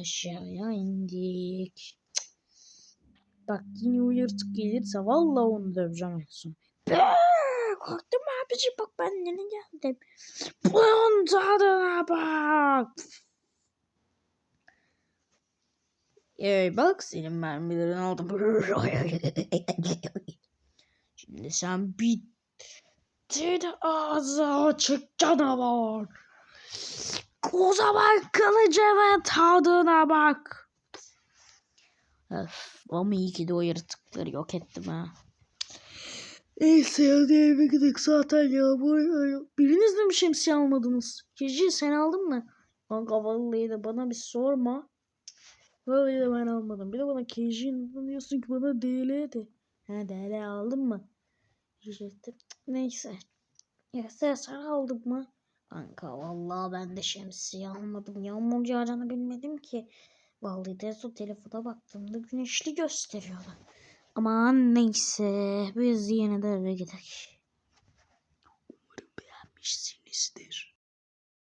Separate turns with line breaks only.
Aşağıya indik. Bak yine uyarıcı gelirse vallahi onu döveceğim en. Aa, Korktum abici bak ben yine geldim. Bunun tadına bak. Ey bak senin mermilerini aldım. Şimdi sen bittin ağzı açık canavar. O zaman kılıcımın tadına bak. Öf, ama iyi ki de o yaratıkları yok ettim ha. Neyse hadi eve gidelim zaten yağmur yağıyor. Biriniz de mi şemsiye almadınız? Gece sen aldın mı? Kanka vallahi de bana bir sorma. Vallahi de ben almadım. Bir de bana Kejin diyorsun ki bana DL de. Ha DL aldın mı? Diyecektim. Neyse. Ya sen, sen aldın mı? Kanka vallahi ben de şemsiye almadım. Yağmur yağacağını bilmedim ki. Vallahi de son telefona baktığımda güneşli gösteriyordu. Aman neyse biz yine de eve gidelim. Umarım beğenmişsinizdir.